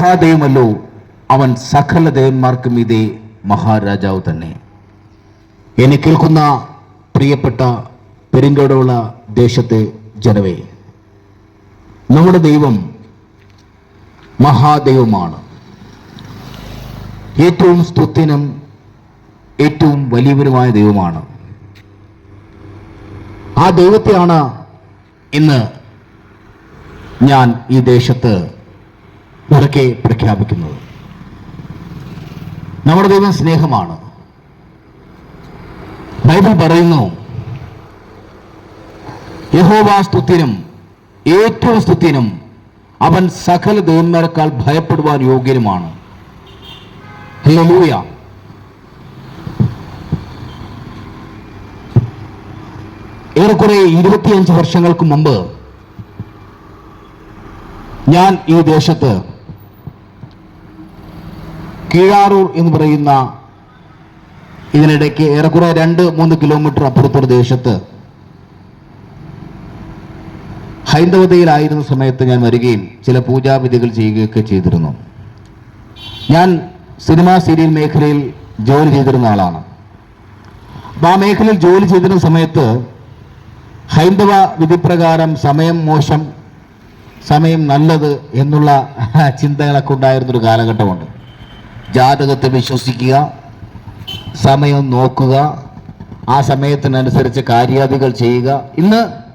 മഹാദൈവമല്ലോ അവൻ സകല ദേവന്മാർക്കും ഇതേ മഹാരാജാവ് തന്നെ. എന്നെ കേൾക്കുന്ന പ്രിയപ്പെട്ട പെരിങ്കോടുള്ള ദേശത്തെ ജനവേ നമ്മുടെ ദൈവം മഹാദൈവമാണ്. ഏറ്റവും സ്തുത്യനും ഏറ്റവും വലിയവരുമായ ദൈവമാണ്. ആ ദൈവത്തെയാണ് ഇന്ന് ഞാൻ ഈ ദേശത്ത് ഉറക്കെ പ്രഖ്യാപിക്കുന്നത്. നമ്മുടെ ദൈവം സ്നേഹമാണ്. ബൈബിൾ പറയുന്നു യഹോവാ സ്തുത്യനും ഏറ്റവും സ്തുത്യനും അവൻ സകല ദൈവന്മാരെക്കാൾ ഭയപ്പെടുവാൻ യോഗ്യനുമാണ്. ഹല്ലേലൂയ. ഏറെക്കുറെ ഇരുപത്തിയഞ്ച് വർഷങ്ങൾക്ക് മുമ്പ് ഞാൻ ഈ ദേശത്ത് കീഴാറൂർ എന്ന് പറയുന്ന ഇതിനിടയ്ക്ക് ഏറെക്കുറെ രണ്ട് മൂന്ന് കിലോമീറ്റർ അപ്പുറത്തൊരു ദേശത്ത് ഹൈന്ദവതയിലായിരുന്ന സമയത്ത് ഞാൻ വരികയും ചില പൂജാവിധികൾ ചെയ്യുകയൊക്കെ ചെയ്തിരുന്നു. ഞാൻ സിനിമ സീരിയൽ മേഖലയിൽ ജോലി ചെയ്തിരുന്ന ആളാണ്. അപ്പോൾ ആ മേഖലയിൽ ജോലി ചെയ്തിരുന്ന സമയത്ത് ഹൈന്ദവ വിധിപ്രകാരം സമയം മോശം സമയം നല്ലത് എന്നുള്ള ചിന്തകളൊക്കെ ഉണ്ടായിരുന്നൊരു കാലഘട്ടമുണ്ട്. ജാതകത്തെ വിശ്വസിക്കുക സമയം നോക്കുക ആ സമയത്തിനനുസരിച്ച് കാര്യാദികൾ ചെയ്യുക. ഇന്ന്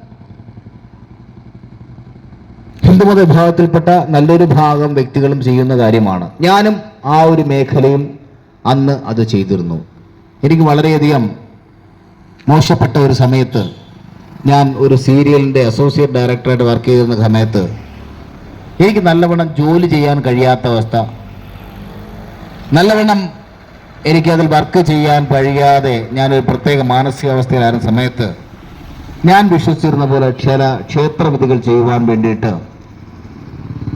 ഹിന്ദുമത വിഭാഗത്തിൽപ്പെട്ട നല്ലൊരു ഭാഗം വ്യക്തികളും ചെയ്യുന്ന കാര്യമാണ്. ഞാനും ആ ഒരു മേഖലയും അന്ന് അത് ചെയ്തിരുന്നു. എനിക്ക് വളരെയധികം മോശപ്പെട്ട ഒരു സമയത്ത് ഞാൻ ഒരു സീരിയലിന്റെ അസോസിയേറ്റ് ഡയറക്ടറായിട്ട് വർക്ക് ചെയ്തിരുന്ന സമയത്ത് എനിക്ക് നല്ലവണ്ണം ജോലി ചെയ്യാൻ കഴിയാത്ത അവസ്ഥ. നല്ലവണ്ണം എനിക്കതിൽ വർക്ക് ചെയ്യാൻ കഴിയാതെ ഞാനൊരു പ്രത്യേക മാനസികാവസ്ഥയിലായിരുന്ന സമയത്ത് ഞാൻ വിശ്വസിച്ചിരുന്ന പോലെ ചില ക്ഷേത്രവിധികൾ ചെയ്യുവാൻ വേണ്ടിയിട്ട്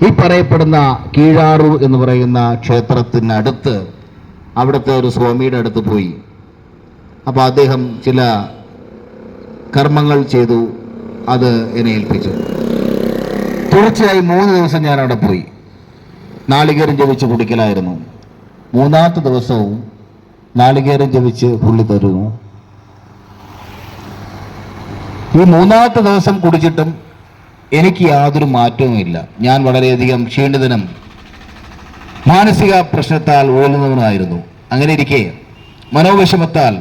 ഈ പറയപ്പെടുന്ന കീഴാറൂർ എന്ന് പറയുന്ന ക്ഷേത്രത്തിനടുത്ത് അവിടുത്തെ ഒരു സ്വാമിയുടെ അടുത്ത് പോയി. അപ്പോൾ അദ്ദേഹം ചില കർമ്മങ്ങൾ ചെയ്തു അത് എന്നെ ഏൽപ്പിച്ചു. തുടർച്ചയായി മൂന്ന് ദിവസം ഞാൻ അവിടെ പോയി. നാളികേരം ജപിച്ച് കുടിക്കലായിരുന്നു. മൂന്നാമത്തെ ദിവസവും നാളികേരം ജപിച്ച് പുള്ളി തരുന്നു. ഈ മൂന്നാമത്തെ ദിവസം കുടിച്ചിട്ടും എനിക്ക് യാതൊരു മാറ്റവുമില്ല ഞാൻ വളരെയധികം ക്ഷീണിതനും മാനസിക പ്രശ്നത്താൽ ഉയരുന്നവനായിരുന്നു അങ്ങനെ ഇരിക്കെ മനോവിഷമത്താൽ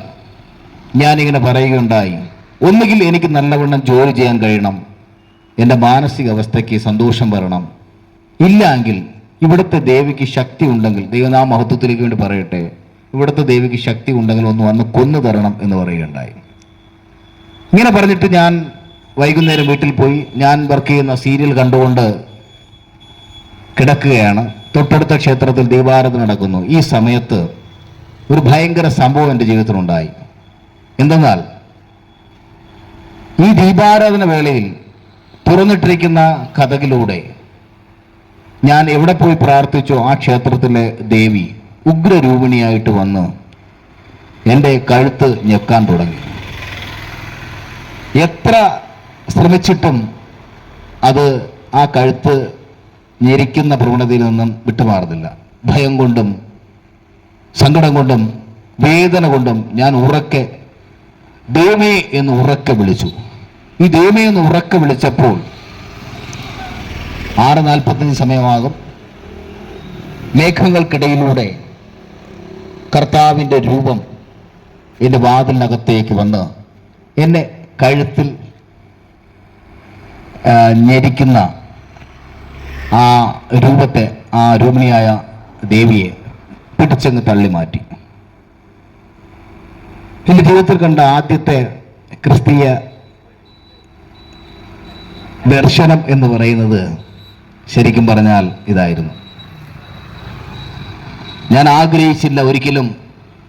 ഞാനിങ്ങനെ പറയുകയുണ്ടായി. ഒന്നുകിൽ എനിക്ക് നല്ലവണ്ണം ജോലി ചെയ്യാൻ കഴിയണം. എന്റെ മാനസികാവസ്ഥയ്ക്ക് സന്തോഷം വരണം. ഇല്ലെങ്കിൽ ഇവിടുത്തെ ദേവിക്ക് ശക്തി ഉണ്ടെങ്കിൽ ദൈവനാ മഹത്വത്തിലേക്ക് വേണ്ടി പറയട്ടെ ഇവിടുത്തെ ദേവിക്ക് ശക്തി ഉണ്ടെങ്കിൽ ഒന്ന് വന്ന് കൊന്നു തരണം എന്ന് പറയുകയുണ്ടായി. ഇങ്ങനെ പറഞ്ഞിട്ട് ഞാൻ വൈകുന്നേരം വീട്ടിൽ പോയി ഞാൻ വർക്ക് ചെയ്യുന്ന സീരിയൽ കണ്ടുകൊണ്ട് കിടക്കുകയാണ്. തൊട്ടടുത്ത ക്ഷേത്രത്തിൽ ദീപാരാധന നടക്കുന്നു. ഈ സമയത്ത് ഒരു ഭയങ്കര സംഭവം എന്റെ ജീവിതത്തിലുണ്ടായി. എന്തെന്നാൽ ഈ ദീപാരാധന വേളയിൽ തുറന്നിട്ടിരിക്കുന്ന കഥകിലൂടെ ഞാൻ എവിടെ പോയി പ്രാർത്ഥിച്ചോ ആ ക്ഷേത്രത്തിലെ ദേവി ഉഗ്രരൂപിണിയായിട്ട് വന്ന് എന്റെ കഴുത്ത് ഞെക്കാൻ തുടങ്ങി. എത്ര ശ്രമിച്ചിട്ടും അത് ആ കഴുത്ത് ഞെരിക്കുന്ന പ്രവണതയിൽ നിന്നും വിട്ടുമാറുന്നില്ല. ഭയം കൊണ്ടും സങ്കടം കൊണ്ടും വേദന കൊണ്ടും ഞാൻ ഉറക്കെ ദേവി എന്ന് ഉറക്കെ വിളിച്ചു. ഈ ദേവി എന്ന് ഉറക്കെ വിളിച്ചപ്പോൾ ആറ് നാൽപ്പത്തഞ്ച് സമയമാകും. മേഘങ്ങൾക്കിടയിലൂടെ കർത്താവിന്റെ രൂപം എന്റെ വാതിലിനകത്തേക്ക് വന്ന് എന്നെ കഴുത്തിൽ ഞെരിക്കുന്ന ആ രൂപത്തെ ആ രൂപിണിയായ ദേവിയെ പിടിച്ചെന്ന് തള്ളി മാറ്റി എന്റെ ജീവിതത്തിൽ കണ്ട ആദ്യത്തെ ക്രിസ്തീയ ദർശനം എന്ന് പറയുന്നത് ശരിക്കും പറഞ്ഞാൽ ഇതായിരുന്നു. ഞാൻ ആഗ്രഹിച്ചില്ല ഒരിക്കലും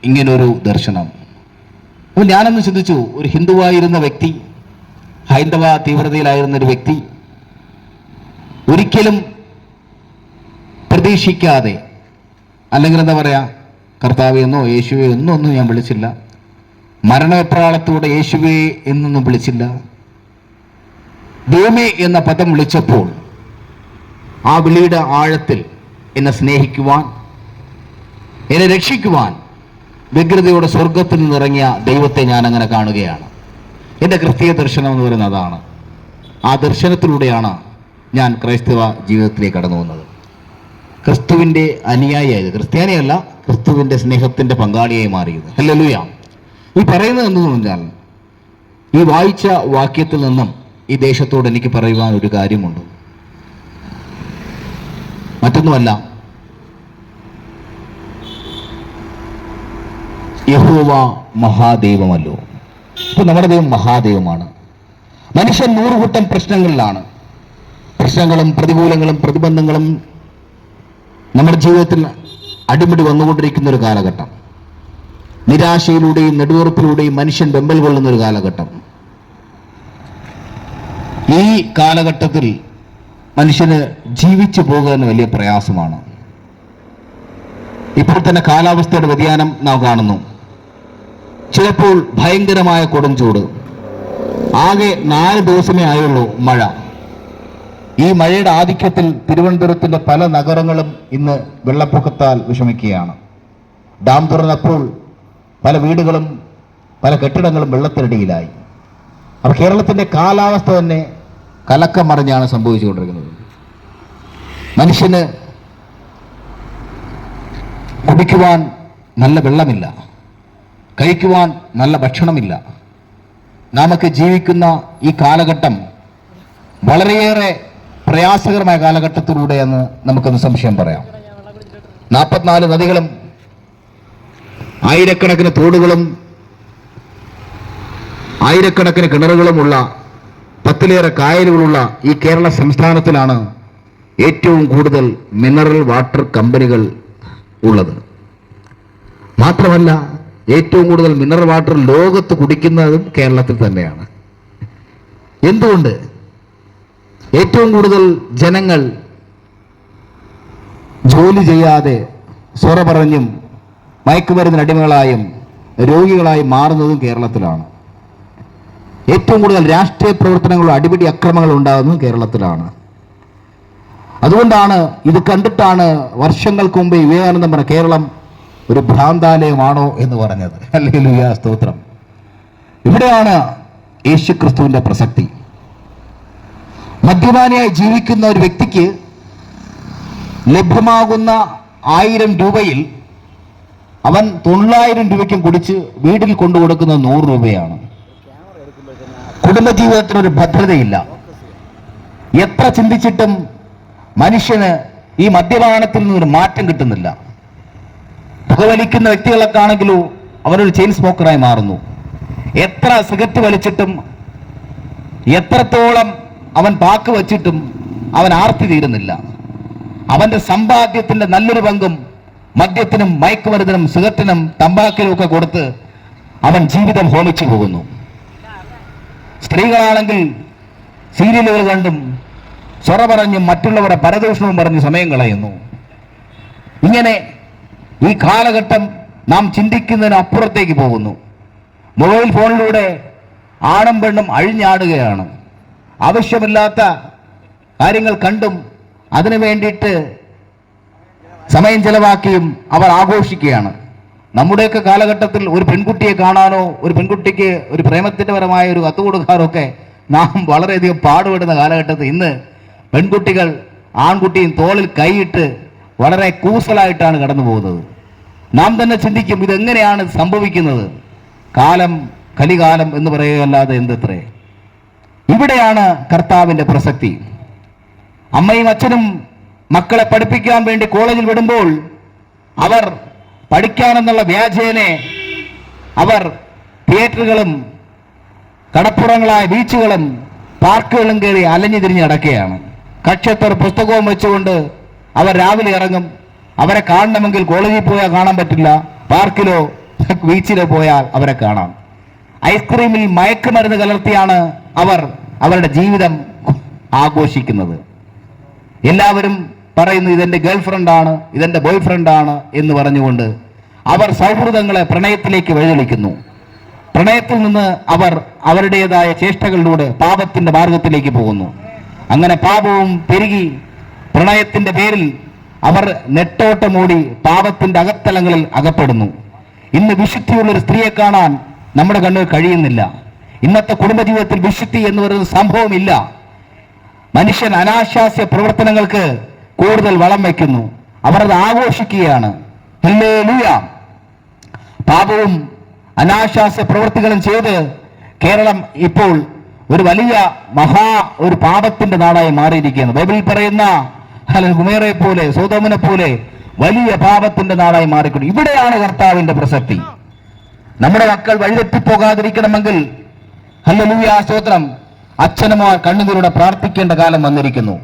ഇങ്ങനൊരു ദർശനം. അപ്പോൾ ഞാനൊന്ന് ചിന്തിച്ചു ഒരു ഹിന്ദുവായിരുന്ന വ്യക്തി ഹൈന്ദവ തീവ്രതയിലായിരുന്ന ഒരു വ്യക്തി ഒരിക്കലും പ്രതീക്ഷിക്കാതെ അല്ലെങ്കിൽ എന്താ പറയുക കർത്താവ് എന്നോ യേശുവെ എന്നോ ഒന്നും ഞാൻ വിളിച്ചില്ല. മരണപ്രാളത്തോടെ യേശുവേ എന്നൊന്നും വിളിച്ചില്ല. ദൈവമേ എന്ന പദം വിളിച്ചപ്പോൾ ആ വിളിയുടെ ആഴത്തിൽ എന്നെ സ്നേഹിക്കുവാൻ എന്നെ രക്ഷിക്കുവാൻ വ്യഗ്രതയുടെ സ്വർഗത്തിൽ നിന്നിറങ്ങിയ ദൈവത്തെ ഞാൻ അങ്ങനെ കാണുകയാണ്. എന്റെ ക്രിസ്തീയ ദർശനം എന്ന് പറയുന്നത് അതാണ്. ആ ദർശനത്തിലൂടെയാണ് ഞാൻ ക്രൈസ്തവ ജീവിതത്തിലേക്ക് കടന്നു വന്നത് ക്രിസ്തുവിന്റെ അനുയായിയായത് ക്രിസ്ത്യാനിയല്ല ക്രിസ്തുവിന്റെ സ്നേഹത്തിന്റെ പങ്കാളിയായി മാറിയത് ഹല്ലേലൂയ. ഈ പറയുന്നത് എന്ന് പറഞ്ഞാൽ ഈ വായിച്ച വാക്യത്തിൽ നിന്നും ഈ ദേശത്തോട് എനിക്ക് പറയുവാൻ ഒരു കാര്യമുണ്ട്. മറ്റൊന്നുമല്ല. യഹോവ മഹാദൈവമല്ലോ. ഇപ്പൊ നമ്മുടെ ദൈവം മഹാദൈവമാണ്. മനുഷ്യൻ നൂറുകൂട്ടം പ്രശ്നങ്ങളിലാണ്. പ്രശ്നങ്ങളും പ്രതികൂലങ്ങളും പ്രതിബന്ധങ്ങളും നമ്മുടെ ജീവിതത്തിൽ അടിമുടി വന്നുകൊണ്ടിരിക്കുന്ന ഒരു കാലഘട്ടം. നിരാശയിലൂടെയും നെടുവർപ്പിലൂടെയും മനുഷ്യൻ വെമ്പൽ കൊള്ളുന്ന ഒരു കാലഘട്ടം. ഈ കാലഘട്ടത്തിൽ മനുഷ്യന് ജീവിച്ചു പോകാൻ വലിയ പ്രയാസമാണ്. ഇപ്പോൾ തന്നെ കാലാവസ്ഥയുടെ വ്യതിയാനം നാം കാണുന്നു. ചിലപ്പോൾ ഭയങ്കരമായ കൊടും ചൂട്. ആകെ നാല് ദിവസമേ ആയുള്ളൂ മഴ. ഈ മഴയുടെ ആധിക്യത്തിൽ തിരുവനന്തപുരത്തിന്റെ പല നഗരങ്ങളും ഇന്ന് വെള്ളപ്പൊക്കത്താൽ വിഷമിക്കുകയാണ്. ഡാം തുറന്നപ്പോൾ പല വീടുകളും പല കെട്ടിടങ്ങളും വെള്ളത്തിനടിയിലായി. അപ്പോൾ കേരളത്തിന്റെ കാലാവസ്ഥ തന്നെ കലക്കം മറിഞ്ഞാണ് സംഭവിച്ചുകൊണ്ടിരിക്കുന്നത്. മനുഷ്യന് കുടിക്കുവാൻ നല്ല വെള്ളമില്ല. കഴിക്കുവാൻ നല്ല ഭക്ഷണമില്ല. നമുക്ക് ജീവിക്കുന്ന ഈ കാലഘട്ടം വളരെയേറെ പ്രയാസകരമായ കാലഘട്ടത്തിലൂടെയെന്ന് നമുക്കൊന്ന് സംശയം പറയാം. നാൽപ്പത്തിനാല് നദികളും ആയിരക്കണക്കിന് തോടുകളും ആയിരക്കണക്കിന് കിണറുകളുമുള്ള പത്തിലേറെ കായലുകളുള്ള ഈ കേരള സംസ്ഥാനത്തിലാണ് ഏറ്റവും കൂടുതൽ മിനറൽ വാട്ടർ കമ്പനികൾ ഉള്ളത്. മാത്രമല്ല ഏറ്റവും കൂടുതൽ മിനറൽ വാട്ടർ ലോകത്ത് കുടിക്കുന്നതും കേരളത്തിൽ തന്നെയാണ്. എന്തുകൊണ്ട്? ഏറ്റവും കൂടുതൽ ജനങ്ങൾ ജോലി ചെയ്യാതെ സ്വറ പറഞ്ഞും മയക്കുമരുന്നിന് അടിമകളായും രോഗികളായും മാറുന്നതും കേരളത്തിലാണ്. ഏറ്റവും കൂടുതൽ രാഷ്ട്രീയ പ്രവർത്തനങ്ങളും അടിപിടി അക്രമങ്ങളും ഉണ്ടാകുന്നത് കേരളത്തിലാണ്. അതുകൊണ്ടാണ് ഇത് കണ്ടിട്ടാണ് വർഷങ്ങൾക്ക് മുമ്പ് വിവേകാനന്ദം പറഞ്ഞ കേരളം ഒരു ഭ്രാന്താലയമാണോ എന്ന് പറഞ്ഞത്. അല്ലെങ്കിൽ സ്തോത്രം. ഇവിടെയാണ് യേശുക്രിസ്തുവിന്റെ പ്രസക്തി. മദ്യപാനിയായി ജീവിക്കുന്ന ഒരു വ്യക്തിക്ക് ലഭ്യമാകുന്ന ആയിരം രൂപയിൽ അവൻ തൊള്ളായിരം രൂപയ്ക്കും കുടിച്ച് വീട്ടിൽ കൊണ്ടു കൊടുക്കുന്ന നൂറ് രൂപയാണ്. കുടുംബജീവിതത്തിന് ഒരു ഭദ്രതയില്ല. എത്ര ചിന്തിച്ചിട്ടും മനുഷ്യന് ഈ മദ്യപാനത്തിൽ നിന്നൊരു മാറ്റം കിട്ടുന്നില്ല. പുകവലിക്കുന്ന വ്യക്തികളൊക്കെ ആണെങ്കിലോ അവരൊരു ചെയിൻ സ്മോക്കറായി മാറുന്നു. എത്ര സിഗരറ്റ് വലിച്ചിട്ടും എത്രത്തോളം അവൻ പാക്ക് വച്ചിട്ടും അവൻ ആർത്തി തീരുന്നില്ല. അവന്റെ സമ്പാദ്യത്തിന്റെ നല്ലൊരു പങ്കും മദ്യത്തിനും മയക്കുമരുന്നിനും സിഗരറ്റിനും തമ്പാക്കിനും ഒക്കെ കൊടുത്ത് അവൻ ജീവിതം ഹോമിച്ചു പോകുന്നു. സ്ത്രീകളാണെങ്കിൽ സീരിയലുകൾ കണ്ടും സ്വറ പറഞ്ഞും മറ്റുള്ളവരുടെ പരദൂഷണവും പറഞ്ഞ് സമയം കളയുന്നു. ഇങ്ങനെ ഈ കാലഘട്ടം നാം ചിന്തിക്കുന്നതിന് അപ്പുറത്തേക്ക് പോകുന്നു. മൊബൈൽ ഫോണിലൂടെ ആണും പെണ്ണും അഴിഞ്ഞാടുകയാണ്. ആവശ്യമില്ലാത്ത കാര്യങ്ങൾ കണ്ടും അതിനു വേണ്ടിയിട്ട് സമയം ചെലവാക്കിയും അവർ ആഘോഷിക്കുകയാണ്. നമ്മുടെയൊക്കെ കാലഘട്ടത്തിൽ ഒരു പെൺകുട്ടിയെ കാണാനോ ഒരു പെൺകുട്ടിക്ക് ഒരു പ്രേമത്തിന്റെ പരമായ ഒരു കത്ത് കൊടുക്കാനോ ഒക്കെ നാം വളരെയധികം പാടുപെടുന്ന കാലഘട്ടത്തിൽ ഇന്ന് പെൺകുട്ടികൾ ആൺകുട്ടിയും തോളിൽ കൈയിട്ട് വളരെ കൂസലായിട്ടാണ് കടന്നു പോകുന്നത് നാം തന്നെ ചിന്തിക്കും ഇതെങ്ങനെയാണ് സംഭവിക്കുന്നത്. കാലം കലികാലം എന്ന് പറയുകയല്ലാതെ എന്തത്രേ. ഇവിടെയാണ് കർത്താവിന്റെ പ്രസക്തി. അമ്മയും അച്ഛനും മക്കളെ പഠിപ്പിക്കാൻ വേണ്ടി കോളേജിൽ വിടുമ്പോൾ അവർ പഠിക്കാനെന്നുള്ള വ്യാജേനെ അവർ തിയേറ്ററുകളും കടപ്പുറങ്ങളായ ബീച്ചുകളും പാർക്കുകളും കയറി അലഞ്ഞു തിരിഞ്ഞ് നടക്കുകയാണ്. കക്ഷത്തർ പുസ്തകവും വെച്ചുകൊണ്ട് അവർ രാവിലെ ഇറങ്ങും. അവരെ കാണണമെങ്കിൽ കോളേജിൽ പോയാൽ കാണാൻ പറ്റില്ല. പാർക്കിലോ ബീച്ചിലോ പോയാൽ അവരെ കാണാം. ഐസ്ക്രീമിൽ മയക്കുമരുന്ന് കലർത്തിയാണ് അവർ അവരുടെ ജീവിതം ആഘോഷിക്കുന്നത്. എല്ലാവരും പറയുന്നു ഇതെന്റെ ഗേൾ ഫ്രണ്ടാണ് ഇതെന്റെ ബോയ് ഫ്രണ്ടാണ് എന്ന് പറഞ്ഞുകൊണ്ട് അവർ സൗഹൃദങ്ങളെ പ്രണയത്തിലേക്ക് വഴിതെളിക്കുന്നു. പ്രണയത്തിൽ നിന്ന് അവർ അവരുടേതായ ചേഷ്ടകളിലൂടെ പാപത്തിന്റെ മാർഗത്തിലേക്ക് പോകുന്നു. അങ്ങനെ പാപവും പെരുകി പ്രണയത്തിന്റെ പേരിൽ അവർ നെട്ടോട്ടമോടി പാപത്തിന്റെ അകത്തലങ്ങളിൽ അകപ്പെടുന്നു. ഇന്ന് വിശുദ്ധിയുള്ളൊരു സ്ത്രീയെ കാണാൻ നമ്മുടെ കണ്ണിൽ കഴിയുന്നില്ല. ഇന്നത്തെ കുടുംബജീവിതത്തിൽ വിശുദ്ധി എന്ന് പറയുന്ന സംഭവമില്ല. മനുഷ്യൻ അനാശാസ്യ പ്രവർത്തനങ്ങൾക്ക് കൂടുതൽ വളം വയ്ക്കുന്നു. അവർ അത് ആഘോഷിക്കുകയാണ്. പാപവും അനാശ്വാസ പ്രവൃത്തികളും ചെയ്ത് കേരളം ഇപ്പോൾ ഒരു വലിയ മഹാ ഒരു പാപത്തിന്റെ നാടായി മാറിയിരിക്കുകയാണ് ബൈബിളിൽ പറയുന്ന കുമേറെ പോലെ സോതോമിനെ പോലെ വലിയ പാപത്തിന്റെ നാടായി മാറിക്കൊണ്ട് ഇവിടെയാണ് കർത്താവിന്റെ പ്രസക്തി. നമ്മുടെ മക്കൾ വഴിതെറ്റിപ്പോകാതിരിക്കണമെങ്കിൽ ഹല്ലേലൂയ സ്തോത്രം അച്ഛനമോ കണ്ണുനീരോടെ പ്രാർത്ഥിക്കേണ്ട കാലം വന്നിരിക്കുന്നു.